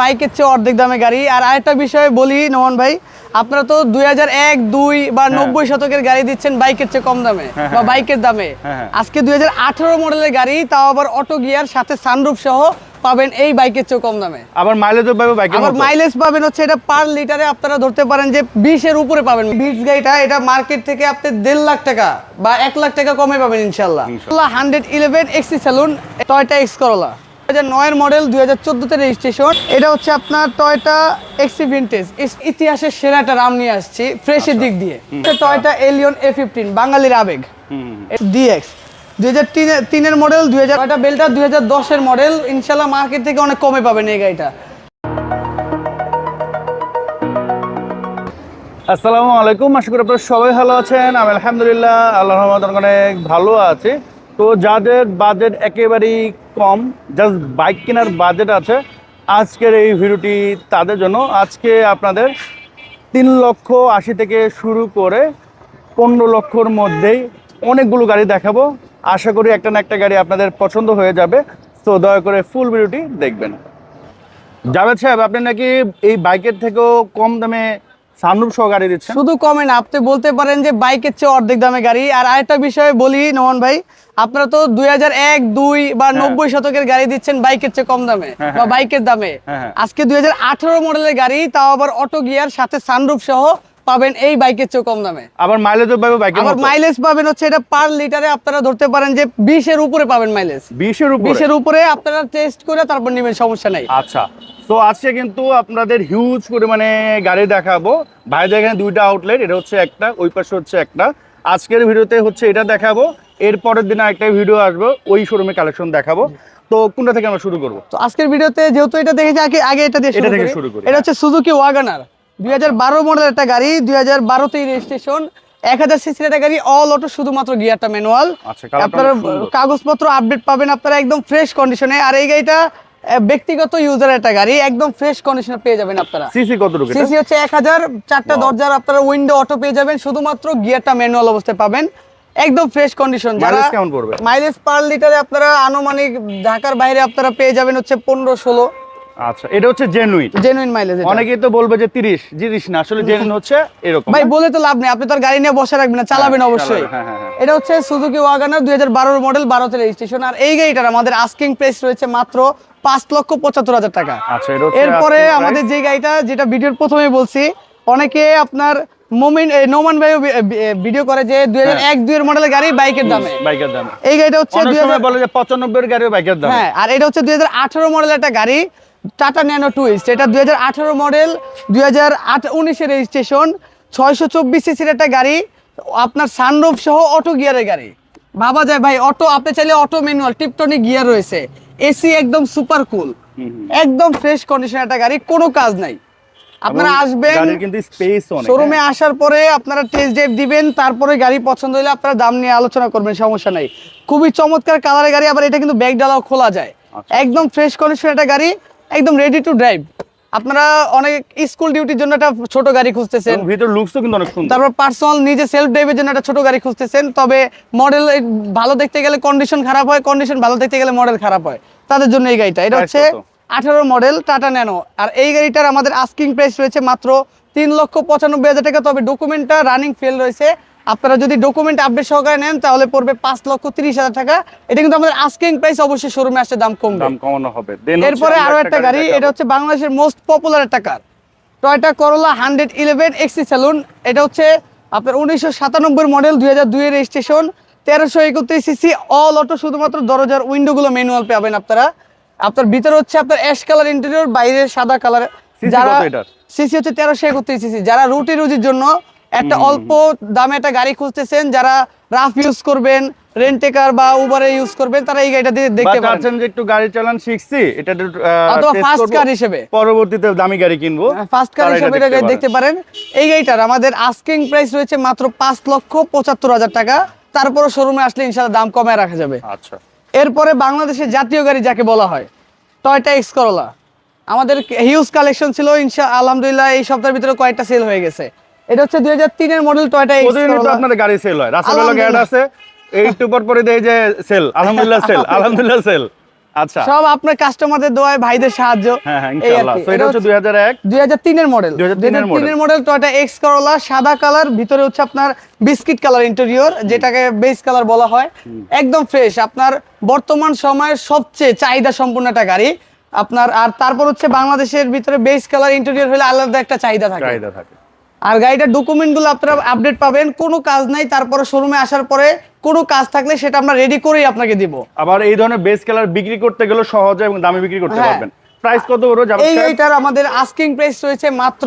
বাইকের চেয়ে অর্ধেক দামে গাড়ি। আর আরেকটা বিষয় বলি নোমান ভাই আপনারা তো দুই হাজার এক দুই বা নব্বই শতকের গাড়ি দিচ্ছেন বাইকের চেয়ে কম দামে হ্যাঁ, বা হ্যাঁ। বাইকের দামে। হ্যাঁ, হ্যাঁ। আজকে দুই হাজার আঠারো মডেলের গাড়ি তাও আবার অটো গিয়ার সাথে সানরুফ সহ পাবেন এই বাইকের চেয়ে কম দামে। আবার মাইলেজও পাবে বাইকের আবার মাইলেজ পাবেন হচ্ছে এটা পার লিটারে আপনারা ধরতে পারেন যে বিশের উপরে পাবেন। বিচ গাড়িটা এটা মার্কেট থেকে আপনি দেড় লাখ টাকা বা এক লাখ টাকা কমে পাবেন ইনশাল্লাহ। Hundred eleven Axio saloon Toyota X Corolla. হাজার নয়ের মডেল দুই হাজার চোদ্দোতে রেজিস্ট্রেশন এটা হচ্ছে আপনার টয়টা এক্সি ভিন্টেজ ইতিহাসের সেরা একটা রাম নিয়ে আসছি ফ্রেশের দিক দিয়ে। টয়টা এলিয়ন এ ফিফটিন বাঙালির আবেগ। ডিএক্স দুই হাজার তিনের মডেল দুই হাজার টয়টা বেলটা দুই হাজার দশের মডেল ইনশাল্লাহ মার্কেট থেকে অনেক কমে পাবেন এই গাড়িটা। আসসালামু আলাইকুম। আশা করি আপনারা সবাই ভালো আছেন। আমি আলহামদুলিল্লাহ আল্লাহ রহমত অনেক ভালো আছে। তো যাদের বাজেট একেবারেই কম জাস্ট বাইক কেনার বাজেট আছে, আজকের এই ভিডিওটি তাদের জন্য। আজকে আপনাদের তিন লক্ষ আশি থেকে শুরু করে পনেরো লক্ষর মধ্যেই অনেকগুলো গাড়ি দেখাবো। আশা করি একটা না একটা গাড়ি আপনাদের পছন্দ হয়ে যাবে। তো দয়া করে ফুল ভিডিওটি দেখবেন। জাভেদ সাহেব, আপনি নাকি এই বাইকের থেকেও কম দামে সানরূপ সহ গাড়ি দিচ্ছেন? শুধু কমে না আপনি বলতে পারেন যে বাইকের চেয়ে অর্ধেক দামে গাড়ি। আর আরেকটা বিষয়ে বলি নমন ভাই আপনারা তো দুই হাজার এক দুই বা নব্বই শতকের গাড়ি দিচ্ছেন বাইকের চেয়ে কম দামে হ্যাঁ, বা বাইকের দামে। হ্যাঁ, হ্যাঁ। আজকে দুই হাজার আঠারো মডেলের গাড়ি তাও আবার অটো গিয়ার সাথে সানরুপ সহ পাবেন এই বাইকের চেয়ে কম দামে। আবার মাইলেজ পাবে বাইকের আবার মাইলেজ পাবেন হচ্ছে এটা পার লিটারে আপনারা ধরতে পারেন যে বিশের উপরে পাবেন মাইলেজ বিশের উপরে? বিশের উপরে আপনারা টেস্ট করে তারপর নেবেন সমস্যা নাই। আচ্ছা। তো আজকে কিন্তু আপনাদের হিউজ পরিমাণে গাড়ি দেখাবো। ভাইদের এখানে দুইটা আউটলেট এটা হচ্ছে একটা ওই পাশে হচ্ছে একটা। আজকের ভিডিওতে হচ্ছে এটা দেখাবো। এর পরের দিনে একটা ভিডিও আসবে ওই শোরুমে কালেকশন দেখাবো। তো কোনটা থেকে আমরা শুরু করব? তো আজকের ভিডিওতে যেহেতু এটা দেখেছি আগে আগে এটা দিয়ে এটা শুরু থেকে করি। শুরু করি, এটা হচ্ছে সুজুকি ওয়াগানার দুই হাজার বারো মডেল একটা গাড়ি দুই হাজার বারোতেই রেজিস্ট্রেশন এক হাজার সিসির একটা গাড়ি অল অটো শুধুমাত্র গিয়ারটা ম্যানুয়াল আচ্ছা, আপনারা। কাগজপত্র আপডেট পাবেন আপনারা একদম ফ্রেশ কন্ডিশনে আর এই গাড়িটা ব্যক্তিগত ইউজার একটা গাড়ি একদম ফ্রেশ কন্ডিশনে পেয়ে যাবেন আপনারা। সিসি এটা? সিসি হচ্ছে এক হাজার চারটা দরজার আপনারা উইন্ডো অটো পেয়ে যাবেন শুধুমাত্র গিয়ারটা ম্যানুয়াল অবস্থায় পাবেন। একদম ফ্রেশ কন্ডিশন পড়বে? মাইলেজ পার লিটারে আপনারা আনুমানিক ঢাকার বাইরে আপনারা পেয়ে যাবেন হচ্ছে পনেরো ষোলো। আচ্ছা এটা হচ্ছে জেনুইন জেনুইন মাইলেজ অনেকেই তো বলবে যে তিরিশ জিনিস না আসলে জেনুইন হচ্ছে এরকম। ভাই বলে তো লাভ নেই আপনি তো আর গাড়ি নিয়ে বসে রাখবেন না চালাবেন হ্যাঁ, অবশ্যই। চালাবেন, হ্যাঁ, হ্যাঁ, হ্যাঁ। এটা হচ্ছে সুজুকি ওয়াগানার দুই হাজার বারোর মডেল বারোতে রেজিস্ট্রেশন আর এই গাড়িটার আমাদের আস্কিং প্রাইস রয়েছে মাত্র পাঁচ লক্ষ পঁচাত্তর হাজার টাকা। আচ্ছা এরপরে আমাদের যে গাড়িটা যেটা ভিডিওর প্রথমে বলছি অনেকে আপনার মোমিন নোমান ভাইও ভিডিও করে যে দুই হাজার এক দুই এর মডেলের গাড়ি বাইকের দামে। বাইকের দাম। এই গাড়িটা হচ্ছে দুই সময় বলে যে পঁচানব্বই গাড়িও বাইকের দাম। হ্যাঁ আর এটা হচ্ছে দুই হাজার আঠারো মডেলের একটা গাড়ি। টাটা ন্যানো টুইস্ট এটা দুই হাজার আঠারো মডেল দুই হাজার রেজিস্ট্রেশন ছয়শো চব্বিশ সিসির একটা গাড়ি আপনার সানরুফ সহ অটো গিয়ারের গাড়ি। ভাবা যায় ভাই অটো আপনি চাইলে অটো ম্যানুয়াল টিপটনিক গিয়ার রয়েছে। এসি একদম সুপার কুল একদম ফ্রেশ কন্ডিশন একটা গাড়ি কোনো কাজ নাই। আপনারা আসবেন কিন্তু স্পেস অনেক শোরুমে হ্যাঁ। আসার পরে আপনারা টেস্ট ড্রাইভ দিবেন তারপরে গাড়ি পছন্দ হলে আপনারা দাম নিয়ে আলোচনা করবেন সমস্যা নাই। খুবই চমৎকার কালারের গাড়ি আবার এটা কিন্তু ব্যাগ ডালাও খোলা যায়। আচ্ছা। একদম ফ্রেশ কন্ডিশন একটা গাড়ি একদম রেডি টু ড্রাইভ আপনারা অনেক স্কুল ডিউটির জন্য একটা ছোট গাড়ি খুঁজতেছেন। ভিতর লুকসও কিন্তু অনেক সুন্দর। তারপর পার্সোনাল নিজে সেলফ ড্রাইভের জন্য একটা ছোট গাড়ি খুঁজতেছেন তবে মডেল ভালো দেখতে গেলে কন্ডিশন খারাপ হয় কন্ডিশন ভালো দেখতে গেলে মডেল খারাপ হয়। তাদের জন্য এই গাড়িটা। এটা হচ্ছে আঠারো মডেল টাটা ন্যানো আর এই গাড়িটার আমাদের আস্কিং প্রাইস রয়েছে মাত্র তিন লক্ষ পঁচানব্বই হাজার টাকা। তবে ডকুমেন্টটা রানিং ফেল রয়েছে। আপনারা যদি ডকুমেন্ট আপডেট সহকারে নেন তাহলে পড়বে পাঁচ লক্ষ তিরিশ হাজার টাকা। এটা কিন্তু আমাদের আস্কিং প্রাইস অবশ্যই শোরুমে আসছে দাম কমবে। দাম কমানো হবে। এরপরে আরও একটা গাড়ি এটা হচ্ছে বাংলাদেশের মোস্ট পপুলার একটা car Toyota Corolla hundred eleven Axio saloon এটা হচ্ছে আপনার উনিশশো সাতানব্বই মডেল দুই হাজার দুইয়ের রেজিস্ট্রেশন তেরোশো একত্রিশ সিসি অল অটো শুধুমাত্র দরজার উইন্ডোগুলো ম্যানুয়াল পাবেন আপনারা। আপনার ভিতরে হচ্ছে আপনার অ্যাশ কালার ইন্টেরিয়র বাইরে সাদা কালার যারা? সিসি হচ্ছে তেরোশো একত্রিশ সিসি। যারা রুটি রুজির জন্য একটা অল্প দামে একটা গাড়ি খুঁজতেছেন যারা রাফ ইউজ করবেন রেন্টেকার বা উবারে ইউজ করবেন তারা এই গাড়িটা দিয়ে দেখতে পারেন। চাচ্ছেন যে একটু গাড়ি চালান শিখছি এটা অথবা ফার্স্ট কার হিসেবে। পরবর্তীতে দামি গাড়ি কিনবো। ফার্স্ট কার হিসেবে এটা দেখতে দেখতে পারেন। এই গাড়িটার আমাদের আস্কিং প্রাইস রয়েছে মাত্র পাঁচ লক্ষ পঁচাত্তর হাজার টাকা। তারপরে শোরুমে আসলে ইনশাল্লাহ দাম কমায় রাখা যাবে। আচ্ছা। এরপরে বাংলাদেশের জাতীয় গাড়ি যাকে বলা হয় টয়টা এক্স করলা আমাদের হিউজ কালেকশন ছিল ইনশা আলহামদুলিল্লাহ এই সপ্তাহের ভিতরে কয়েকটা সেল হয়ে গেছে। এটা হচ্ছে দুই হাজার তিনের মডেল টয়টা প্রতিদিনই তো আপনাদের গাড়ি সেল হয়। রাসেল আলহামদুলিল্লাহ। আছে এই পরে যে সেল আলহামদুলিল্লাহ সেল আলহামদুলিল্লাহ সেল আচ্ছা। সব আপনার কাস্টমারদের দোয়ায় ভাইদের সাহায্য। হ্যাঁ হ্যাঁ ইনশাআল্লাহ। তো এটা হচ্ছে মডেল 2003 এর model। Model Toyota X Corolla সাদা কালার ভিতরে হচ্ছে আপনার বিস্কিট কালার ইন্টেরিয়র যেটাকে বেস কালার বলা হয়। একদম ফ্রেশ আপনার বর্তমান সময়ের সবচেয়ে চাহিদা সম্পূর্ণ একটা গাড়ি আপনার আর তারপর হচ্ছে বাংলাদেশের ভিতরে বেস কালার ইন্টেরিয়র হলে আলাদা একটা চাহিদা থাকে। চাহিদা থাকে। আর গাড়িটার ডকুমেন্টগুলো আপনারা আপডেট পাবেন কোনো কাজ নাই তারপরে শোরুমে আসার পরে কোনো কাজ থাকলে সেটা আমরা রেডি করেই আপনাকে দিব। আবার এই ধরনের বেস কালার বিক্রি করতে গেলে সহজে এবং দামে বিক্রি করতে হ্যাঁ। পারবেন। প্রাইস কত বড় এই গাড়িটার আমাদের আস্কিং প্রাইস রয়েছে মাত্র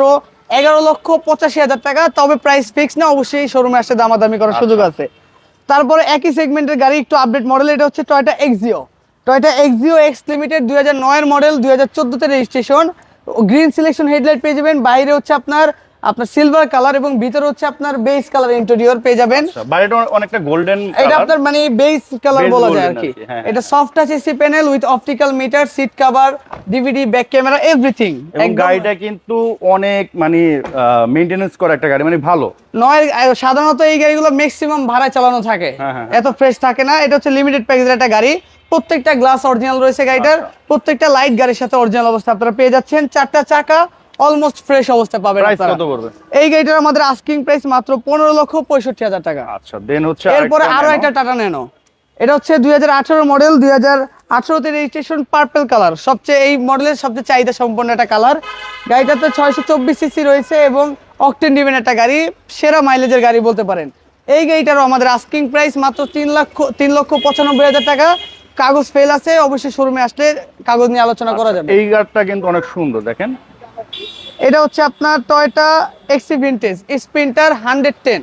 এগারো লক্ষ পঁচাশি হাজার টাকা তবে প্রাইস ফিক্স না অবশ্যই শোরুমে আসতে দামাদামি করার আচ্ছা। সুযোগ আছে। তারপরে একই সেগমেন্টের গাড়ি একটু আপডেট মডেল এটা হচ্ছে Toyota Axio Toyota Axio X limited দুই হাজার নয়ের মডেল দুই হাজার চোদ্দোতে রেজিস্ট্রেশন গ্রিন সিলেকশন হেডলাইট পেয়ে যাবেন। বাইরে হচ্ছে আপনার আপনার সিলভার কালার এবং ভিতরে হচ্ছে আপনার বেস কালার ইন্টেরিয়র পেয়ে যাবেন। বাড়িটা অনেকটা গোল্ডেন এটা আপনার মানে বেস কালার বলা যায় আর কি। কি, হ্যাঁ, এটা soft touch AC panel with optical meter seat cover DVD back camera everything এবং গাড়িটা কিন্তু অনেক মানে মেইনটেনেন্স করা একটা গাড়ি মানে ভালো। নয় সাধারণত এই গাড়িগুলো ম্যাক্সিমাম ভাড়ায় চালানো থাকে। হ্যাঁ, হ্যাঁ। এত ফ্রেশ থাকে না। এটা হচ্ছে লিমিটেড প্যাকেজের একটা গাড়ি। প্রত্যেকটা গ্লাস অরিজিনাল রয়েছে গাড়িটার। আচ্ছা। প্রত্যেকটা লাইট গাড়ির সাথে অরিজিনাল অবস্থা আপনারা পেয়ে যাচ্ছেন। চারটা চাকা অলমোস্ট ফ্রেশ অবস্থা পাবেন এই গাড়িটার আমাদের আস্কিং প্রাইস মাত্র পনেরো লক্ষ পঁয়ষট্টি হাজার টাকা। আচ্ছা দেন হচ্ছে এরপরে আরও একটা টাটা ন্যানো এটা হচ্ছে দুই হাজার আঠারো মডেল দুই হাজার আঠারোতে রেজিস্ট্রেশন পার্পেল কালার সবচেয়ে এই মডেলের সবচেয়ে চাহিদা সম্পন্ন একটা কালার গাড়িটাতে ছয়শো চব্বিশ সিসি রয়েছে এবং অকটেন ডিভেন একটা গাড়ি সেরা মাইলেজের গাড়ি বলতে পারেন। এই গাড়িটারও আমাদের আস্কিং প্রাইস মাত্র তিন লক্ষ তিন লক্ষ পঁচানব্বই হাজার টাকা। কাগজ ফেল আছে অবশ্যই শোরুমে আসলে কাগজ নিয়ে আলোচনা করা যাবে। এই গাড়িটা কিন্তু অনেক সুন্দর দেখেন। এটা হচ্ছে আপনার Toyota Axio vintage sprinter hundred ten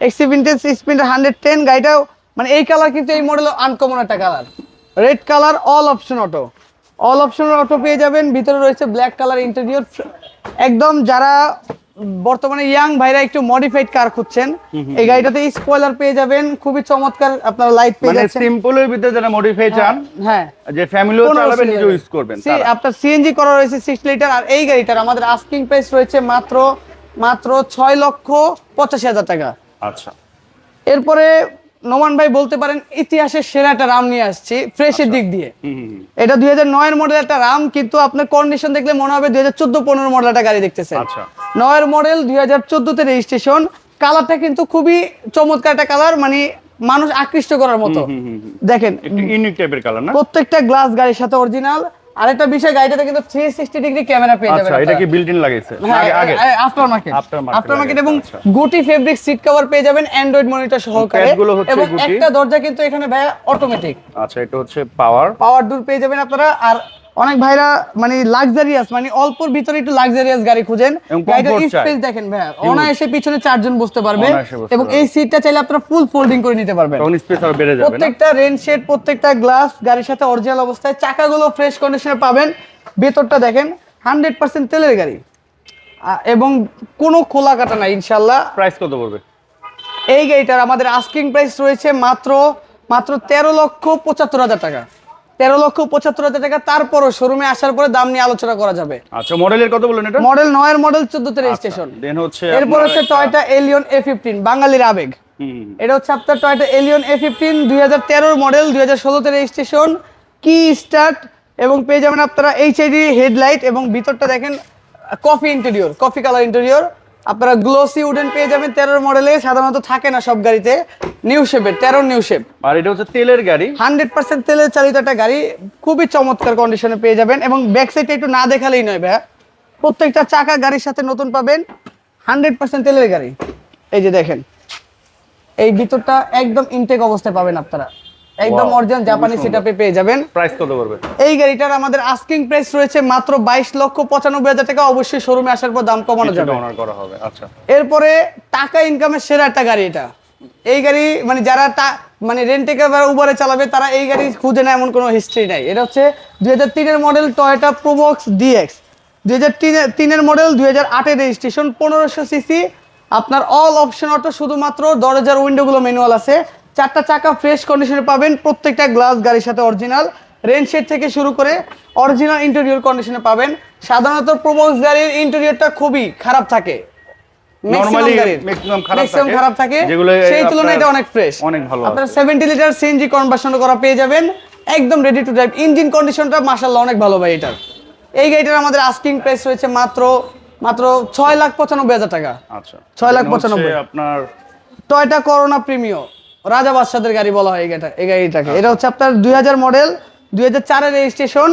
Axio vintage sprinter hundred ten গাড়িটাও মানে এই কালার কিন্তু এই মডেল আনকমন একটা colour red colour all option auto all option auto পেয়ে যাবেন ভিতরে রয়েছে ব্ল্যাক কালার ইন্টেরিয়র একদম যারা বর্তমানে ইয়াং ভাইরা একটু মডিফাইড কার খুঁজছেন। এই গাড়িটাতে স্পয়লার পেয়ে যাবেন। খুবই চমৎকার আপনার লাইট পেয়ে মানে সিম্পল সিম্পলের ভিতরে যারা মডিফাই চান হ্যাঁ। যে ফ্যামিলিও ও চালাবে নিজে ইউজ করবেন সি- আপনার সিএনজি করা রয়েছে 6 লিটার আর এই গাড়িটার আমাদের আস্কিং প্রাইস রয়েছে মাত্র মাত্র 6 লক্ষ পঁচাশি হাজার টাকা। আচ্ছা। এরপরে নোমান ভাই বলতে পারেন ইতিহাসের সেরা একটা রাম নিয়ে আসছি ফ্রেশের দিক দিয়ে। এটা দুই হাজার নয়ের মডেল একটা রাম কিন্তু আপনার কন্ডিশন দেখলে মনে হবে দুই হাজার চোদ্দ পনেরো মডেল একটা গাড়ি দেখতেছেন। আচ্ছা। নয়ের মডেল দুই হাজার চোদ্দতে রেজিস্ট্রেশন কালারটা কিন্তু খুবই চমৎকার একটা কালার মানে মানুষ আকৃষ্ট করার মতো। দেখেন ইউনিক টাইপের কালার না? প্রত্যেকটা গ্লাস গাড়ির সাথে অরিজিনাল আরেকটা বিষয় গাড়িটাতে কিন্তু থ্রি সিক্সটি ডিগ্রি ক্যামেরা পেয়ে যাবেন আচ্ছা এটা কি বিল্ট ইন লাগাইছে? আগে আগে। আফটার মার্কেট আফটার মার্কেট এবং। গুটি ফেব্রিক সিট কভার পেয়ে যাবেন অ্যান্ড্রয়েড মনিটর সহকারে। এবং একটা দরজা কিন্তু এখানে ভাই অটোমেটিক আচ্ছা এটা হচ্ছে পাওয়ার পাওয়ার ডোর পেয়ে যাবেন আপনারা। আর অনেক ভাইরা মানে লাক্সারিয়াস মানে অল্পর ভিতরে একটু লাক্সারিয়াস গাড়ি খুঁজেন। চাই। স্পেস দেখেন ভাইয়া অনায়াসে পিছনে চারজন বসতে পারবে। এবং এই সিটটা চাইলে আপনারা ফুল ফোল্ডিং করে নিতে পারবেন। তখন স্পেস আরও বেড়ে যাবে প্রত্যেকটা রেন শেড প্রত্যেকটা গ্লাস গাড়ির সাথে অরিজিনাল অবস্থায় চাকাগুলো ফ্রেশ কন্ডিশনে পাবেন। ভেতরটা দেখেন হান্ড্রেড পার্সেন্ট তেলের গাড়ি। এবং কোনো খোলা কাটা নাই ইনশাল্লাহ প্রাইস কত পড়বে? এই গাড়িটার আমাদের আস্কিং প্রাইস রয়েছে মাত্র মাত্র তেরো লক্ষ পঁচাত্তর হাজার টাকা। তেরো লক্ষ পঁচাত্তর হাজার টাকা। তারপরও শোরুমে আসার পরে দাম নিয়ে আলোচনা করা যাবে। আচ্ছা মডেলের কত বললেন এটা? মডেল নয়ের মডেল চোদ্দতে রেজিস্ট্রেশন দেন হচ্ছে এরপর হচ্ছে টয়টা এলিয়ন এ ফিফটিন বাঙালির আবেগ। এটা হচ্ছে আপনার টয়টা এলিয়ন এ ফিফটিন দুই হাজার তেরোর মডেল দুই হাজার ষোলোতে রেজিস্ট্রেশন কি স্টার্ট এবং পেয়ে যাবেন আপনারা এইচআইডি হেডলাইট এবং ভিতরটা দেখেন coffee interior coffee colour interior আপনারা গ্লোসি উডেন পেয়ে যাবেন তেরোর মডেলে সাধারণত থাকে না সব গাড়িতে। নিউ শেপের তেরোর নিউ শেপ আর এটা হচ্ছে তেলের গাড়ি। হান্ড্রেড পার্সেন্ট তেলের চালিত একটা গাড়ি খুবই চমৎকার কন্ডিশনে পেয়ে যাবেন এবং ব্যাক সাইডটা একটু না দেখালেই নয় ভাইয়া। প্রত্যেকটা চাকা গাড়ির সাথে নতুন পাবেন হান্ড্রেড পার্সেন্ট তেলের গাড়ি। এই যে দেখেন এই ভিতরটা একদম ইনটেক অবস্থায় পাবেন আপনারা। একদম অরিজিনাল জাপানি। সেটআপে পেয়ে যাবেন। প্রাইস কত পড়বে? এই গাড়িটার আমাদের আস্কিং প্রাইস রয়েছে মাত্র বাইশ লক্ষ পঁচানব্বই হাজার টাকা। অবশ্যই শোরুমে আসার পর দাম কমানো যাবে। অনার করা হবে আচ্ছা। এরপরে টাকা ইনকামের সেরা একটা গাড়ি এটা। এই গাড়ি মানে যারা মানে রেন্টে বা উবারে চালাবে তারা এই গাড়ি খুঁজে না এমন কোনো হিস্ট্রি নাই। এটা হচ্ছে দুই হাজার তিনের মডেল টয়োটা প্রোবক্স ডিএক্স দুই হাজার তিনের মডেল দুই হাজার আটের রেজিস্ট্রেশন পনেরোশো সিসি আপনার অল অপশন অটো শুধুমাত্র দরজার উইন্ডোগুলো ম্যানুয়াল আছে। চারটা চাকা ফ্রেশ কন্ডিশনে পাবেন। প্রত্যেকটা গ্লাস গাড়ির সাথে অরিজিনাল রেন শেড থেকে শুরু করে অরিজিনাল ইন্টেরিয়র কন্ডিশনে পাবেন। সাধারণত প্রোবক্স গাড়ির ইন্টেরিয়রটা খুবই খারাপ থাকে। Normally ম্যাক্সিমাম গাড়ির খারাপ থাকে। খারাপ থাকে। যেগুলো সেই তুলনায় এটা অনেক ফ্রেশ অনেক ভালো আপনার 70 লিটার সিএনজি কনভার্সন করা পেয়ে যাবেন। একদম রেডি টু ড্রাইভ ইঞ্জিন কন্ডিশনটা অনেক ভালো ভাই এটার। এই গাড়িটার আমাদের আস্কিং প্রাইস রয়েছে মাত্র মাত্র ছয় লাখ পঁচানব্বই হাজার টাকা। আচ্ছা। ছয় লাখ পঁচানব্বই। আপনার টয়টা করোনা প্রিমিও রাজা বাদশাদের গাড়ি বলা হয় গাড়িটা এই গাড়িটাকে। এটা হচ্ছে আপনার দুই হাজার মডেল দুই হাজার চারের রেজিস্ট্রেশন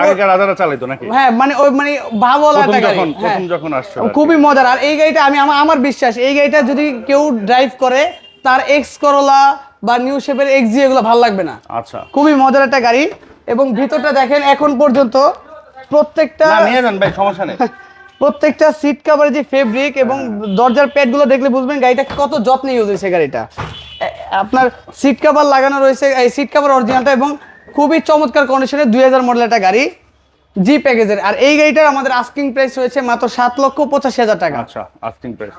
আগেকার রাজারা চালাইতো নাকি? হ্যাঁ মানে ওই মানে ভাবলা একটা গাড়ি। যখন হ্যাঁ। যখন আসছে খুবই মজার। আর এই গাড়িটা আমি আমার বিশ্বাস এই গাড়িটা যদি কেউ ড্রাইভ করে তার এক্স করোলা বা নিউ শেপের এক্স জি এগুলো ভালো লাগবে না। আচ্ছা। খুবই মজার একটা গাড়ি। এবং ভিতরটা দেখেন এখন পর্যন্ত প্রত্যেকটা নিয়ে যান ভাই সমস্যা নেই। প্রত্যেকটা সিট কভারের যে ফেব্রিক এবং দরজার প্যাডগুলো দেখলে বুঝবেন গাড়িটা কত যত্নে ইউজ হয়েছে গাড়িটা। আপনার সিট কভার লাগানো রয়েছে এই সিট কভার অরিজিনালটা এবং খুবই চমৎকার কন্ডিশনে দুই হাজার মডেল একটা গাড়ি জি প্যাকেজের আর এই গাড়িটার আমাদের আস্কিং প্রাইস রয়েছে মাত্র সাত লক্ষ পঁচাশি হাজার টাকা। আচ্ছা আস্কিং প্রাইস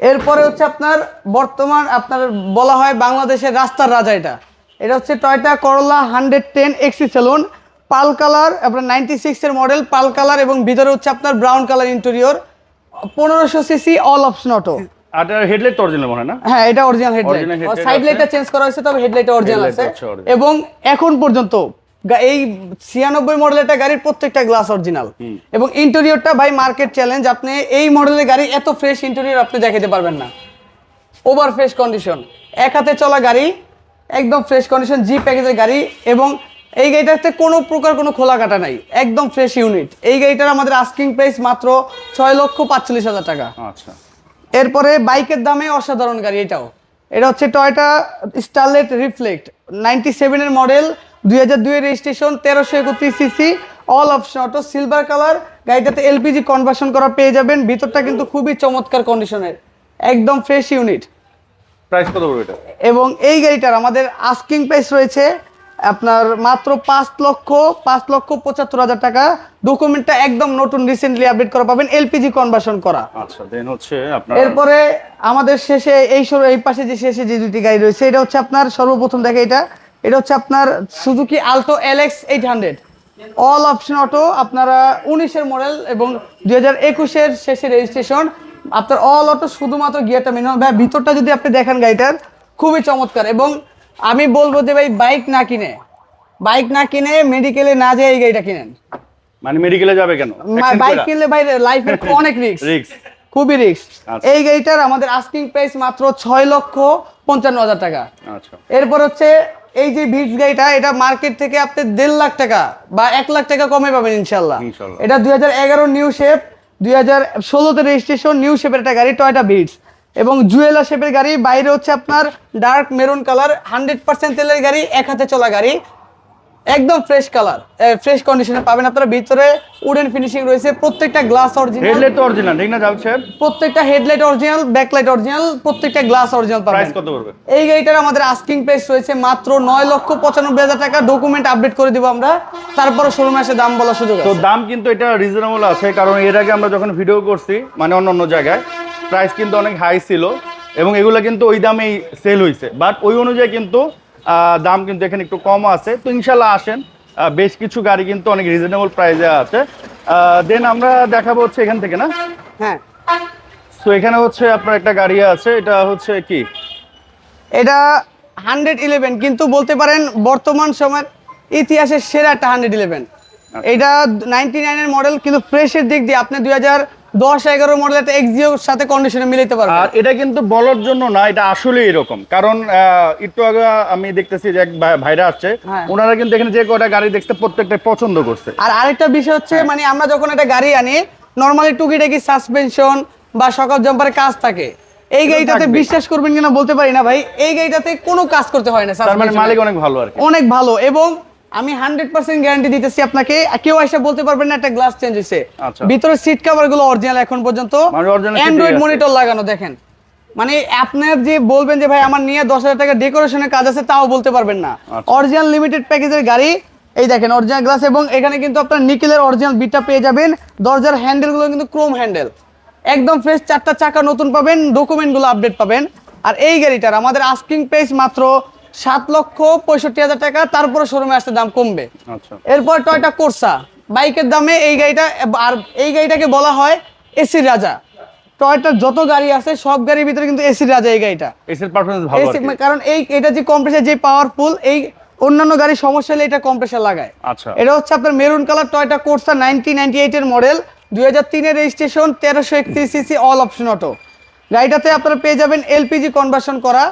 এরপরে হচ্ছে আপনার বর্তমান আপনার বলা হয় বাংলাদেশের রাস্তার রাজা এটা। এটা হচ্ছে Toyota Corolla hundred ten Axio saloon pearl colour আপনার নাইনটি সিক্সের মডেল পাল কালার এবং ভিতরে হচ্ছে আপনার ব্রাউন কালার ইন্টেরিয়র পনেরোশো CC all option auto headlight original মনে না? হ্যাঁ এটা original headlight Original headlight side লাইটটা চেঞ্জ করা হয়েছে তবে হেডলাইট অরিজিনাল আছে। এবং এখন পর্যন্ত এই ছিয়ানব্বই মডেলের একটা গাড়ির প্রত্যেকটা গ্লাস অরিজিনাল এবং ইন্টেরিয়রটা ভাই মার্কেট চ্যালেঞ্জ আপনি এই মডেলের গাড়ি এত ফ্রেশ ইন্টেরিয়র আপনি দেখাতে পারবেন না। ওভার ফ্রেশ কন্ডিশন এক হাতে চলা গাড়ি একদম ফ্রেশ কন্ডিশন জি প্যাকেজের গাড়ি এবং এই গাড়িটাতে কোনো প্রকার কোনো খোলা কাটা নাই একদম ফ্রেশ ইউনিট এই গাড়িটার আমাদের আস্কিং প্রাইস মাত্র ছয় লক্ষ পাঁচচল্লিশ হাজার টাকা। আচ্ছা। এরপরে বাইকের দামে অসাধারণ গাড়ি এটাও। এটা হচ্ছে টয়টা স্টারলেট রিফ্লেক্ট নাইনটি সেভেনের মডেল দুই হাজার দুইয়ের রেজিস্ট্রেশন তেরোশো একত্রিশ CC all option auto silver colour গাড়িটাতে এলপিজি কনভার্সন করা পেয়ে যাবেন ভিতরটা কিন্তু খুবই চমৎকার কন্ডিশনের একদম ফ্রেশ ইউনিট প্রাইস কত পড়বে এটা? এবং এই গাড়িটার আমাদের আস্কিং প্রাইস রয়েছে আপনার মাত্র পাঁচ লক্ষ পাঁচ লক্ষ পঁচাত্তর হাজার টাকা। ডকুমেন্টটা একদম নতুন রিসেন্টলি আপডেট করা পাবেন এলপিজি কনভার্সন করা। আচ্ছা দেন হচ্ছে আপনার এরপরে আমাদের শেষে এই সর এই পাশে যে শেষে যে দুটি গাড়ি রয়েছে এটা হচ্ছে আপনার সর্বপ্রথম দেখে এটা। এটা হচ্ছে আপনার Suzuki Alto LX eight hundred all option auto আপনারা উনিশের মডেল এবং দুই হাজার একুশের শেষে রেজিস্ট্রেশন আপনার অল অটো শুধুমাত্র গিয়ারটা মিনিমাম ভাই ভিতরটা যদি আপনি দেখেন গাড়িটার খুবই চমৎকার এবং আমি বলব যে ভাই বাইক না কিনে বাইক না কিনে মেডিকেলে না যেয়ে এই গাড়িটা কিনেন। মানে মেডিকেলে যাবে কেন? বাইক কিনলে ভাই লাইফের অনেক রিস্ক রিক্স খুবই রিস্ক আচ্ছা। এই গাড়িটার আমাদের আস্কিং প্রাইস মাত্র ছয় লক্ষ পঞ্চান্ন হাজার টাকা। আচ্ছা। এরপর হচ্ছে এই যে ভিটস গাড়িটা এটা মার্কেট থেকে আপনি দেড় লাখ টাকা বা এক লাখ টাকা কমে পাবেন ইনশাল্লাহ ইনশাল্লাহ। এটা দুই হাজার এগারো নিউ শেপ দুই হাজার ষোলোতে রেজিস্ট্রেশন নিউ শেপের একটা গাড়ি টয়টা ভিটস এবং জুয়েলা শেপের গাড়ি বাইরে হচ্ছে আপনার dark maroon colour hundred percent তেলের গাড়ি এক হাতে চলা গাড়ি একদম ফ্রেশ কালার ফ্রেশ কন্ডিশনে পাবেন আপনারা। ভিতরে উডেন ফিনিশিং রয়েছে প্রত্যেকটা গ্লাস অরিজিনাল হেডলাইট তো অরিজিনাল ঠিক না যাচ্ছে প্রত্যেকটা হেডলাইট অরিজিনাল ব্যাকলাইট অরিজিনাল প্রত্যেকটা গ্লাস অরিজিনাল পাবেন। প্রাইস কত পড়বে? এই গাড়িটার আমাদের আস্কিং প্রাইস রয়েছে মাত্র নয় লক্ষ পঁচানব্বই হাজার টাকা। ডকুমেন্ট আপডেট করে দিব আমরা। তারপরে শোরুমে এসে দাম বলার সুযোগ আছে। তো দাম কিন্তু এটা রিজনেবল আছে কারণ এর আগে আমরা যখন ভিডিও করছি মানে অন্য অন্য জায়গায় প্রাইস কিন্তু অনেক হাই ছিল এবং এগুলো কিন্তু ওই দামেই সেল হয়েছে বাট ওই অনুযায়ী কিন্তু দাম কিন্তু এখানে একটু কম আছে। তো ইনশাল্লাহ আসেন। বেশ কিছু গাড়ি কিন্তু অনেক রিজনেবল প্রাইসে আছে। দেন আমরা দেখাবো হচ্ছে এখান থেকে না? হ্যাঁ। তো এখানে হচ্ছে আপনার একটা গাড়ি আছে। এটা হচ্ছে কি? এটা হান্ড্রেড ইলেভেন কিন্তু বলতে পারেন বর্তমান সময়ের ইতিহাসের সেরা একটা হান্ড্রেড ইলেভেন এটা নাইনটি নাইনের মডেল কিন্তু ফ্রেশের দিক দিয়ে আপনি দুই হাজার দশ এগারো মডেল একটা এক্সিওর সাথে কন্ডিশনে মিলাতে পারবেন আর এটা কিন্তু বলার জন্য না এটা আসলে এরকম। কারণ একটু আগে আমি দেখতেছি যে এক ভাই- ভাইরা আসছে হ্যাঁ। ওনারা কিন্তু এখানে যে কটা গাড়ি দেখতে প্রত্যেকটা পছন্দ করছে। আর আরেকটা বিষয় হচ্ছে মানে আমরা যখন একটা গাড়ি আনি নর্মালি টুকিটাকি সাসপেনশন বা সকাল জম্পারে কাজ থাকে। এই গাড়িটাতে বিশ্বাস করবেন কিনা বলতে পারি না ভাই এই গাড়িটাতে কোনো কাজ করতে হয় না মানে মালিক অনেক ভালো আর অনেক ভালো এবং আমি হান্ড্রেড পার্সেন্ট গ্যারান্টি দিতেছি আপনাকে কেউ এসে বলতে পারবেন না একটা গ্লাস চেঞ্জ হয়েছে। ভিতরে সিট কভারগুলো অরিজিনাল এখন পর্যন্ত। অ্যান্ড্রয়েড মনিটর লাগানো দেখেন। মানে আপনার যে বলবেন যে ভাই আমার নিয়ে দশ হাজার টাকা ডেকোরেশনের কাজ আছে তাও বলতে পারবেন না। অরিজিনাল লিমিটেড প্যাকেজের গাড়ি এই দেখেন অরিজিনাল গ্লাস এবং এখানে কিন্তু আপনার নিকেলের অরিজিনাল বিটটা পেয়ে যাবেন। দরজার হ্যান্ডেলগুলো কিন্তু ক্রোম হ্যান্ডেল একদম ফ্রেশ চারটা চাকা নতুন পাবেন ডকুমেন্টগুলো আপডেট পাবেন। আর এই গাড়িটার আমাদের আস্কিং প্রাইস মাত্র সাত লক্ষ পঁয়ষট্টি হাজার টাকা তারপরে শোরুমে আসতে দাম কমবে। আচ্ছা। এরপর টয়টা কোর্সা বাইকের দামে এই গাড়িটা আর এই গাড়িটাকে বলা হয় এসির রাজা টয়টার যত গাড়ি আছে সব গাড়ির ভিতরে কিন্তু এসির রাজা এই গাড়িটা। এসের ভালো। কারণ এই এটা যে কম্প্রেসার যে পাওয়ারফুল এই অন্যান্য গাড়ির সমস্যা হলে এটা কম্প্রেসার লাগায়। আচ্ছা। এটা হচ্ছে আপনার maroon colour Toyota Corsa ninety ninety এইটের মডেল দুই হাজার তিনের রেজিস্ট্রেশন তেরোশো একত্রিশ সিসি অল অপশন অটো গাড়িটাতে আপনারা পেয়ে যাবেন এলপিজি কনভার্সন করা।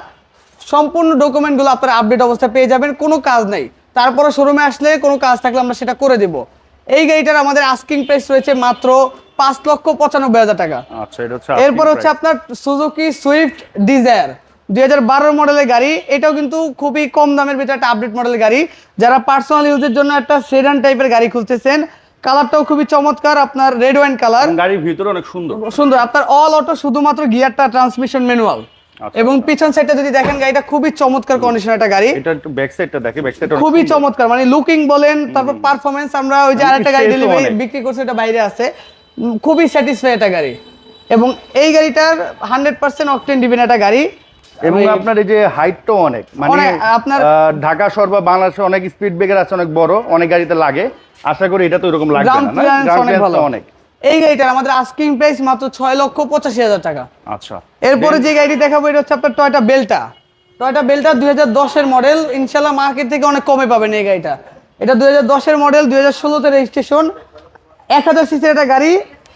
সম্পূর্ণ ডকুমেন্টগুলো আপনারা আপডেট অবস্থায় পেয়ে যাবেন কোনো কাজ নেই। তারপরে শোরুমে আসলে কোনো কাজ থাকলে আমরা সেটা করে দেব। এই গাড়িটার আমাদের আস্কিং প্রাইস রয়েছে মাত্র পাঁচ লক্ষ পঁচানব্বই হাজার টাকা। আচ্ছা এরপর হচ্ছে আপনার সুজুকি সুইফট ডিজায়ার দুই হাজার বারো মডেলের গাড়ি এটাও কিন্তু খুবই কম দামের ভিতরে একটা আপডেট মডেলের গাড়ি। যারা পার্সোনাল ইউজের জন্য একটা সেডান টাইপের গাড়ি খুঁজতেছেন কালারটাও খুবই চমৎকার আপনার রেড ওয়াইন কালার গাড়ির ভিতরে অনেক সুন্দর। সুন্দর আপনার অল অটো শুধুমাত্র গিয়ারটা ট্রান্সমিশন ম্যানুয়াল এবং পিছন সাইডটা যদি দেখেন গাড়িটা খুবই চমৎকার কন্ডিশন একটা গাড়ি। এটা একটু ব্যাক সাইডটা দেখে ব্যাক সাইডটা খুবই চমৎকার মানে লুকিং বলেন তারপর পারফরমেন্স আমরা ওই যে আরেকটা গাড়ি ডেলিভারি বিক্রি করছে এটা বাইরে আছে। খুবই স্যাটিসফাই একটা গাড়ি। এবং এই গাড়িটার হান্ড্রেড পার্সেন্ট অকটেন দিবেন একটা গাড়ি। এবং আপনার এই যে হাইটটাও অনেক মানে আপনার- ঢাকা শহর বা বাংলাদেশে অনেক স্পিড ব্রেকার আছে অনেক বড় অনেক গাড়িতে লাগে। আশা করি এটা তো এরকম লাগবে না অনেক। এই গাড়িটার আমাদের আস্কিং প্রাইস মাত্র ছয় লক্ষ পঁচাশি হাজার টাকা। আচ্ছা। এরপরে যে গাড়িটি দেখাবো এটা হচ্ছে আপনার টয়টা বেলটা টয়টা বেলটা দুই হাজার দশের মডেল ইনশাল্লাহ মার্কেট থেকে অনেক কমে পাবেন এই গাড়িটা। এটা দুই হাজার দশের মডেল দুই হাজার ষোলোতে রেজিস্ট্রেশন এক হাজার সিসির একটা গাড়ি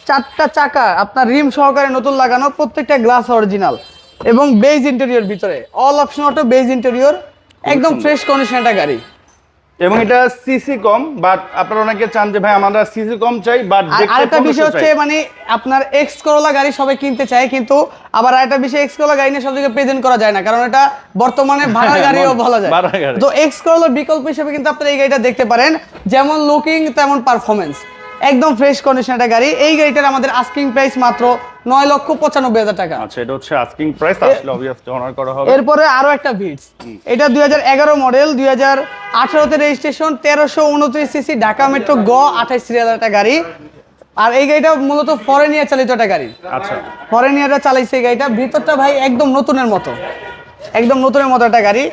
চারটা চাকা আপনার রিম সহকারে নতুন লাগানো প্রত্যেকটা গ্লাস অরিজিনাল এবং বেজ ইন্টেরিয়র ভিতরে। All option auto beige interior একদম ফ্রেশ কন্ডিশন একটা গাড়ি। এবং এটা সিসি কম বাট আপনারা অনেকে চান যে ভাই আমরা সিসি কম চাই বাট আর আরেকটা বিষয় হচ্ছে মানে আপনার এক্স করোলা গাড়ি সবাই কিনতে চায় কিন্তু আবার আরেকটা বিষয় এক্স করোলা গাড়ি নিয়ে সব জায়গায় প্রেজেন্ট করা যায় না কারণ এটা বর্তমানে ভাড়া গাড়িও বলা যায়। তো এক্স করোলার বিকল্প হিসেবে কিন্তু আপনারা এই গাড়িটা দেখতে পারেন যেমন লুকিং তেমন পারফরমেন্স একদম ফ্রেশ কন্ডিশন একটা গাড়ি। এই গাড়িটার আমাদের আস্কিং প্রাইস মাত্র নয় লক্ষ পঁচানব্বই হাজার টাকা। আচ্ছা এটা হচ্ছে আস্কিং প্রাইস আসলে অবভিয়াসলি অনার করা হবে। এরপরে আরও একটা ভিটস এটা দুই হাজার এগারো মডেল দুই হাজার আঠারোতে রেজিস্ট্রেশন তেরোশো উনত্রিশ সিসি ঢাকা মেট্রো গ আঠাইশ সিরিয়াল একটা গাড়ি। আর এই গাড়িটা মূলত ফরেনিয়া চালিত একটা গাড়ি। আচ্ছা। ফরেনিয়াররা চালাইছে এই গাড়িটা। ভিতরটা ভাই একদম নতুনের মতো। একদম নতুনের মতো একটা গাড়ি।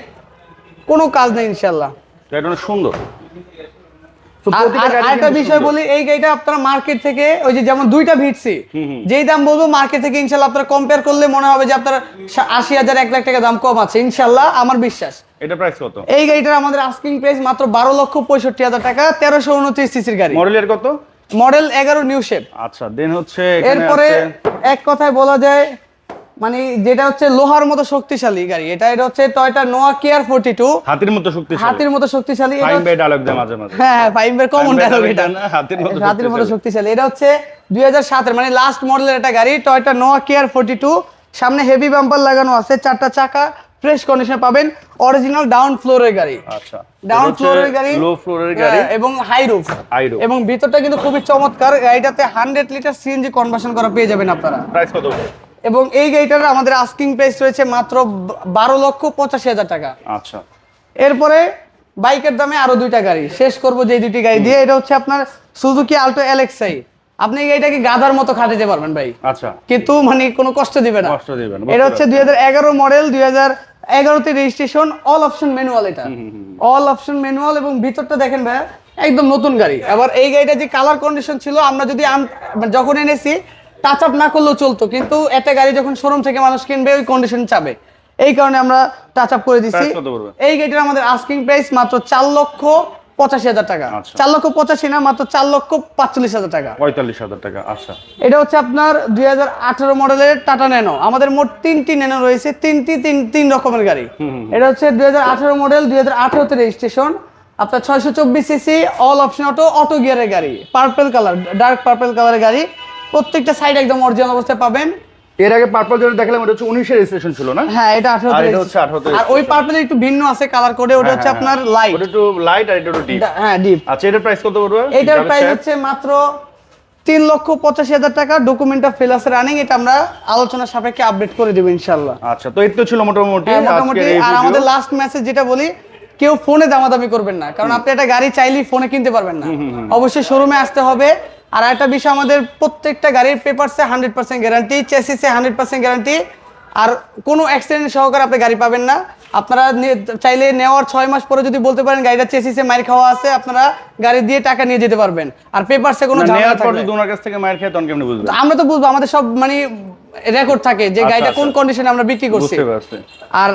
কোনো কাজ নেই ইনশাল্লাহ এটা সুন্দর তো আর প্রতিটা আর গাড়ি আরেকটা বিষয় বলি এই গাড়িটা আপনারা মার্কেট থেকে ওই যে যেমন দুইটা ভিড়ছি যেই দাম বলব মার্কেট থেকে ইনশাল্লাহ আপনারা কম্পেয়ার করলে মনে হবে যে আপনার আশি হাজার এক লাখ টাকা দাম কম আছে ইনশাল্লাহ আমার বিশ্বাস। এটা প্রাইস কত? এই গাড়িটার আমাদের আস্কিং প্রাইস মাত্র বারো লক্ষ পঁয়ষট্টি হাজার টাকা তেরোশো উনত্রিশ সিসির গাড়ি। মডেলের কত? মডেল এগারো নিউ শেপ আচ্ছা দেন হচ্ছে এরপরে এক কথায় বলা যায় মানে যেটা হচ্ছে লোহার মতো শক্তিশালী গাড়ি এটা এটা হচ্ছে Toyota Noah K R forty two হাতির মতো শক্তিশালী। হাতির মতো শক্তিশালী এটা ফাইন হচ্ছে- বাই ডায়লগ দেয় মাঝে মাঝে। হ্যাঁ হ্যাঁ কমন ডায়লগ এটা। হাতির মতো হাতির মতো শক্তিশালী। এটা হচ্ছে দুই হাজার সাতের মানে লাস্ট মডেলের একটা গাড়ি Toyota Noah K R forty two সামনে হেভি বাম্পার লাগানো আছে চারটা চাকা ফ্রেশ কন্ডিশন পাবেন অরিজিনাল ডাউন ফ্লোরের গাড়ি। আচ্ছা। ডাউন ফ্লোরের গাড়ি লো ফ্লোরের গাড়ি। হ্যাঁ, এবং হাই রুফ High roof। এবং ভিতরটা কিন্তু খুবই চমৎকার গাড়িটাতে হান্ড্রেড লিটার সিএনজি কনভার্সন করা পেয়ে যাবেন আপনারা। প্রাইস কত? এবং এই গাড়িটার আমাদের আস্কিং প্রাইস রয়েছে মাত্র বারো লক্ষ পঁচাশি হাজার টাকা। আচ্ছা। এরপরে বাইকের দামে আরও দুইটা গাড়ি। শেষ করব যে দুটি গাড়ি দিয়ে এটা হচ্ছে আপনার সুজুকি আল্টো এলেক্সাই আপনি এই গাড়িটাকে গাধার মতো খাটাতে পারবেন ভাই। আচ্ছা। কিন্তু মানে কোনো কষ্ট দিবে না। কষ্ট দিবে না, এটা হচ্ছে দুই হাজার এগারো মডেল দুই হাজার এগারোতে রেজিস্ট্রেশন অল অপশন ম্যানুয়াল এটা। অল অপশন ম্যানুয়াল এবং ভিতরটা দেখেন ভাই একদম নতুন গাড়ি। আবার এই গাড়িটা যে কালার কন্ডিশন ছিল আমরা যদি মানে যখন এনেছি টাচ আপ না করলেও চলতো কিন্তু একটা গাড়ি যখন শোরুম থেকে মানুষ কিনবে ওই কন্ডিশন চাবে। এই কারণে আমরা টাচ আপ করে দিচ্ছি? এই গাড়িটার আমাদের আস্কিং প্রাইস মাত্র চার লক্ষ পঁচাশি হাজার টাকা। আচ্ছা। চার লক্ষ পঁচাশি না মাত্র চার লক্ষ পাঁচচল্লিশ হাজার টাকা। পঁয়তাল্লিশ হাজার টাকা আচ্ছা। এটা হচ্ছে আপনার দুই হাজার আঠারো মডেলের টাটা ন্যানো। আমাদের মোট তিনটি ন্যানো রয়েছে তিনটি তিন তিন রকমের গাড়ি। এটা হচ্ছে দুই হাজার আঠারো মডেল দুই হাজার আঠারোতে রেজিস্ট্রেশন আপনার ছয়শো চব্বিশ CC all option auto auto গিয়ারের গাড়ি। পার্পেল কালার ডার্ক পার্পেল কালারের গাড়ি। প্রত্যেকটা সাইড একদম অরিজিনাল অবস্থায় পাবেন। এর আগে পার্পল যেটা দেখলাম এটা হচ্ছে উনিশের রেজিস্ট্রেশন ছিল না? হ্যাঁ এটা আর আঠারোতে এটা হচ্ছে 18 তে আর ওই পার্পেলের একটু ভিন্ন আছে কালার কোডে ওটা হচ্ছে আপনার লাইট ওটা একটু লাইট আর এটা একটু ডিপ হ্যাঁ ডিপ আচ্ছা এটার প্রাইস কত পড়বে? এটার প্রাইস হচ্ছে মাত্র তিন লক্ষ পঁচাশি হাজার টাকা। ডকুমেন্টটা ফেল আছে রানিং এটা আমরা আলোচনা সাপেক্ষে আপডেট করে দেবো ইনশাল্লাহ আচ্ছা তো এই তো ছিল মোটামুটি হ্যাঁ, মোটামুটি। আর আমাদের লাস্ট মেসেজ যেটা বলি কেউ ফোনে দামাদামি করবেন না। কারণ আপনি একটা গাড়ি চাইলেই ফোনে কিনতে পারবেন না। অবশ্যই শোরুমে আসতে হবে। আর একটা বিষয় আমাদের প্রত্যেকটা গাড়ির পেপারসে হান্ড্রেড পার্সেন্ট গ্যারান্টি চেসিসে হান্ড্রেড পার্সেন্ট গ্যারান্টি আর কোনো অ্যাক্সিডেন্ট সহকারে আপনি গাড়ি পাবেন না। আপনারা চাইলে নেওয়ার ছয় মাস পরে যদি বলতে পারেন গাড়িটা চেসিসে মাইর খাওয়া আছে আপনারা গাড়ি দিয়ে টাকা নিয়ে যেতে পারবেন। আর পেপারসে কোনো ঝামেলা থাকবে। যদি কাছ থেকে মায়ের খেয়ে তখন কেমনি বুঝবে আমরা তো বুঝব আমাদের সব মানে রেকর্ড থাকে যে আচ্ছা, গাড়িটা কোন আচ্ছা। কন্ডিশনে আমরা বিক্রি করছি। আর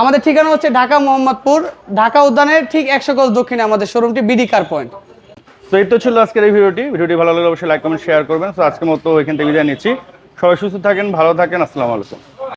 আমাদের ঠিকানা হচ্ছে ঢাকা মোহাম্মদপুর ঢাকা উদ্যানের ঠিক একশো গজ দক্ষিণে আমাদের শোরুমটি বিডি কার পয়েন্ট তো এই তো ছিল আজকের এই ভিডিওটি। ভিডিওটি ভালো লাগলে অবশ্যই লাইক কমেন্ট শেয়ার করবেন। তো আজকের মতো এখান থেকে বিদায় নিচ্ছি। সবাই সুস্থ থাকেন, ভালো থাকেন। আসসালামু আলাইকুম।